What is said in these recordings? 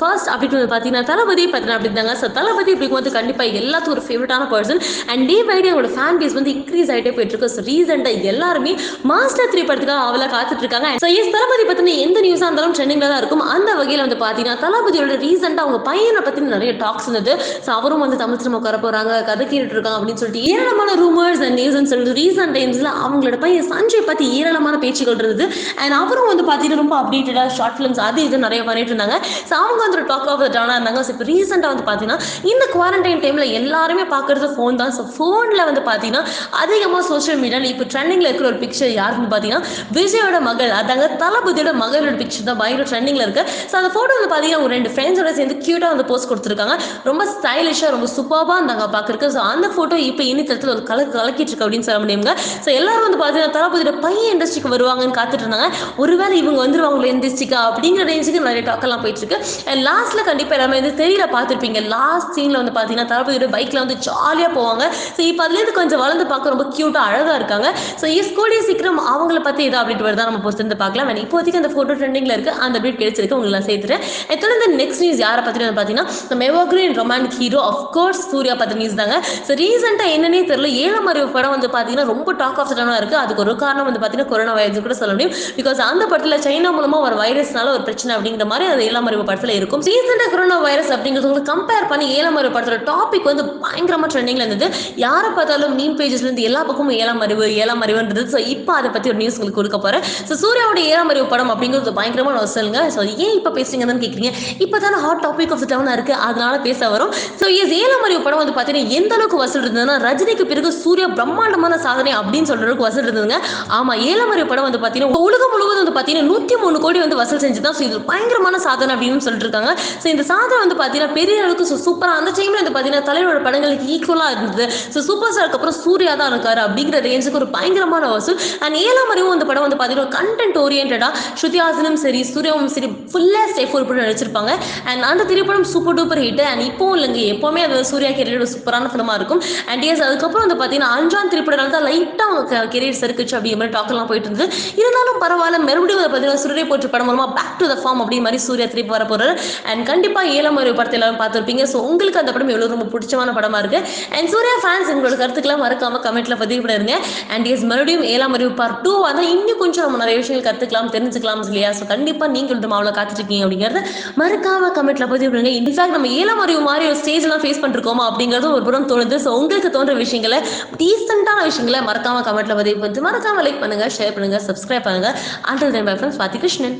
First அப்படின்னு வந்து பார்த்தீங்கன்னா தளபதி பார்த்தீங்கன்னா அப்படி இருந்தாங்க. ஸோ தளபதி அப்படிங்கும்போது கண்டிப்பாக எல்லாத்துக்கும் ஒரு ஃபேவரட்டான person and day by day அவங்களோட ஃபேன் பேஸ் வந்து இன்க்ரீஸ் ஆகிட்டே போயிட்டு இருக்கு. ஸோ ரீசெண்டாக எல்லாருமே மாஸ்டர் த்ரீ படத்துக்காக அவளை காத்துட்டு இருக்காங்க. ஸோ எஸ் தளபதி பத்தின எந்த நியூஸாக இருந்தாலும் ட்ரெண்டிங்கில் தான் இருக்கும். அந்த வகையில் வந்து பார்த்தீங்கன்னா தளபதியோட ரீசெண்டாக அவங்க பையனை பற்றி நிறைய டாக்ஸ் இருந்தது. ஸோ அவரும் வந்து தமிழ் சினிமா உட்கார போகிறாங்க கதை கேட்டுட்டு இருக்காங்க அப்படின்னு சொல்லிட்டு ஏராளமான ரூமர்ஸ் அண்ட் நியூஸ் சொல்லிட்டு ரீசெண்ட் டைம்ஸில் அவங்களோட பையன் சஞ்சய் பற்றி ஏராளமான பேச்சுகள் இருந்தது. அண்ட் அவரும் வந்து பார்த்தீங்கன்னா ரொம்ப அப்டேட்டடாக ஷார்ட் ஃபிலிம்ஸ் அது இது நிறைய பண்ணிட்டு இருந்தாங்க. ஸோ அவங்க வந்து டாக் ஆஃப் த டவுனாக இருந்தாங்க ஸோ இப்போ ரீசெண்டாக வந்து பார்த்தீங்கன்னா இந்த குவாரண்டைன் டைமில் எல்லாருமே பார்க்குறது ஃபோன் தான். ஸோ ஃபோனில் வந்து பார்த்தீங்கன்னா அதிகமாக சோஷியல் மீடியாவில் இப்போ ட்ரெண்டிங்கில் இருக்கிற ஒரு பிக்சர் யாருன்னு பார்த்தீங்கன்னா விஜயோட மகள் அதாங்க தளபதியோட மகளோட பிக்சர் தான் பயங்கர ட்ரெண்டிங்கில் இருக்கு. ஸோ அந்த ஃபோட்டோ வந்து பார்த்தீங்கன்னா ஒரு ரெண்டு ஃப்ரெண்ட்ஸோட சேர்ந்து க்யூட்டாக வந்து போஸ்ட் கொடுத்துருக்காங்க. ரொம்ப ஸ்டைலிஷாக ரொம்ப சூப்பராக இருந்தாங்க பார்க்குறக்கு ஸோ அந்த ஃபோட்டோ இப்போ இனித்தரத்தில் ஒரு கலக்கு கலக்கிட்டு இருக்கு அப்படின்னு சொல்ல முடியுங்க. ஸோ எல்லாரும் வந்து பார்த்தீங்கன்னா தளபதியோட பையன் இண்டஸ்ட்ரிக்கு வருவாங்கன்னு காத்துட்டு இருந்தாங்க. ஒருவேளை இவங்க வந்துருவாங்களோ இண்டஸ்ட்ரிக்கா அப்படிங்கிற ரேஞ்சுக்கு நிறைய டாக்கெல்லாம் போயிட்டு இருக்கு. அண்ட் லாஸ்ட்ல கண்டிப்பாக எல்லாமே வந்து தெரியல பார்த்துருப்பீங்க. லாஸ்ட் சீனில் வந்து பார்த்தீங்கன்னா தளபதியோட பைக்கில் வந்து ஜாலியாக போவாங்க. ஸோ இப்போ அதுலேருந்து கொஞ்சம் வளர்ந்து பார்க்க ரொம்ப க்யூட்டாக அழகாக இருக்காங்க. ஸோ எஸ் கூடிய சீக்கிரம் அவங்கள பற்றி ஏதோ அப்டேட் வருதா நம்ம பொறுத்து பார்க்கலாம். அண்ட் இப்போதைக்கு அந்த ஃபோட்டோ ட்ரெண்டிங்கில் இருக்கு. அந்த அப்டேட் கிடைச்சிருக்கு. உங்களுக்கு நான் சேர்த்துறேன். எத்தனை தொடர்ந்து நெக்ஸ்ட் நியூஸ் யாரை பற்றி பார்த்தீங்கன்னா நம்ம evergreen romantic hero course Suriya பற்றி நியூஸ் தாங்க. ஸோ ரீசெண்டாக என்னன்னே தெரியல. ஏழம் அறிவு படம் வந்து பார்த்தீங்கன்னா ரொம்ப டாக் ஆஃப் டவுனாக இருக்குது அதுக்கு ஒரு காரணம் வந்து பார்த்தீங்கன்னா கொரோனா வைரஸ் கூட சொல்ல முடியும். பிகாஸ் அந்த படத்தில் சைனா மூலமாக ஒரு வைரஸ்னால ஒரு பிரச்சனை அப்படிங்கிற மாதிரி அது ஏழாம் அறிவு படத்தில் இருக்கும். ரீசெண்டாக கொரோனா வைரஸ் அப்படிங்கிறது உங்களுக்கு கம்பேர் பண்ணி ஏழாம் படத்தோட டாபிக் வந்து பயங்கரமாக ட்ரெண்டிங்கில் இருந்தது. யாரை பார்த்தாலும் மீன் பேஜஸ்லேருந்து எல்லா பக்கமும் ஏழாம் அறிவு ஏழாம் அறிவுன்றது. ஸோ இப்போ அதை பற்றி ஒரு நியூஸ் உங்களுக்கு கொடுக்க போகிறேன் ஸோ சூர்யாவோட ஏழாம் அறிவு படம் அப்படிங்கிறது பயங்கரமான நான் சொல்லுங்க. ஸோ ஏன் இப்போ பேசுறீங்கன்னு கேட்குறீங்க இப்போ தானே ஹாட் டாபிக் ஆஃப் த டவுனாக இருக்குது அதனால பேச வரும். ஸோ எஸ் ஏழாம் அறிவு படம் வந்து பார்த்தீங்கன்னா எந்த அளவுக்கு வசூல் இருந்ததுன்னா ரஜினிக்கு பிறகு சூர்யா பிரம்மாண்டமான சாதனை அப்படின்னு சொல்ற அளவுக்கு வசூல் இருந்ததுங்க. ஆமாம் ஏழாம் அறிவு படம் வந்து பார்த்தீங்கன்னா உலகம் முழுவதும் வந்து பார்த்தீங்கன்னா நூற்றி மூணு கோடி வந்து வசூல் செஞ்சு தான் ஸோ இது பயங்கரமான சாதனை அப்படின்னு சொல்லிட்டு இருக்காங்க ஸோ இந்த சாதனை வந்து பார்த்தீங்கன்னா பெரிய அளவுக்கு சூப்பராக அந்த டைமில் வந்து பார்த்தீங்கன்னா தலைவரோட படங்களுக்கு ஈக்குவலாக இருந்தது. ஸோ சூப்பர் ஸ்டாருக்கு அப்புறம் சூர்யா தான் இருக்காரு அப்படிங்கிற ரேஞ்சுக்கு ஒரு பயங்கரமான வசூல். அண்ட் ஏழாம் அறிவும் அந்த படம் வந்து பார்த்தீங்கன்னா கண்டென்ட் ஓரியன்டாக ஸ்ருதிஹாசனும் சரி சூர்யாவும் சரி ஃபுல்லாக ஸ்டேஃப் ஒரு படம் நடிச்சிருப்பாங்க. அண்ட் அந்த திரைப்படம் சூப்பர் டூப்பர் ஹிட் அண்ட் இப்போவும் இல்லைங்க எப்போவுமே அது சூர்யா கெரியர் சூப்பரான ஃபிலிமாக இருக்கும். அண்ட் எஸ் அதுக்கப்புறம் வந்து பார்த்தீங்கன்னா அஞ்சாம் திரைப்படம் தான் லைட்டாக அவங்க கெரியர் சறுக்குச்சு அப்படிங்கிற மாதிரி டாக்கெல்லாம் போயிட்டு இருந்தது. இருந்தாலும் பரவாயில்ல மறுபடியும் வந்து பார்த்தீங்கன்னா சூரிய போற்று படம் மூலமாக பேக் டு த ஃபார்ம் அப்படி மாதிரி சூர்யா திருப்பி வர போகிறாரு அண்ட் கண்டிப்பாக ஏழாம் அறிவு படத்தை எல்லாரும் பார்த்துருப்பீங்க. ஸோ உங்களுக்கு அந்த படம் எவ்வளோ ரொம்ப பிடிச்சமான படமாக இருக்கு? அண்ட் சூர்யா ஃபேன்ஸ் உங்களோட கருத்துக்கெல்லாம் மறக்காம கமெண்ட்ல பதிவு பண்ணிருங்க அண்ட் எஸ் மறுபடியும் ஏழாம் அறிவு பார்ட் டூ வந்தால் இன்னும் கொஞ்சம் நம்ம நிறைய விஷயங்கள் கற்றுக்கலாம் தெரிஞ்சுக்கலாம் இல்லையா? ஸோ கண்டிப்பாக நீங்கள் வந்து மாவில் காத்துட்ருக்கீங்க அப்படிங்கிறத மறக்காம கமெண்ட்ல பதிவு பண்ணுங்க. இன்ஃபேக்ட் நம்ம ஏழாம் அறிவு மாதிரி ஒரு ஸ்டேஜ்லாம் ஃபேஸ் பண்ணிருக்கோமா அப்படிங்கிறதும் ஒரு புறம் தோணுது. ஸோ உங்களுக்கு தோன்ற விஷயங்களை டீசெண்டான விஷயங்களை மறக்காம கமெண்ட்ல பதிவு பண்ணிட்டு மறக்காம லைக் பண்ணுங்க ஷேர் பண்ணுங்க சப்ஸ்கிரைப் பண்ணுங்க. அண்டர் தென் பை ஃப்ரெண்ட்ஸ் பாத்தி கிருஷ்ணன்.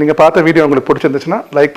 நீங்கள் பார்த்த வீடியோ உங்களுக்கு பிடிச்சிருந்துச்சுன்னா லைக்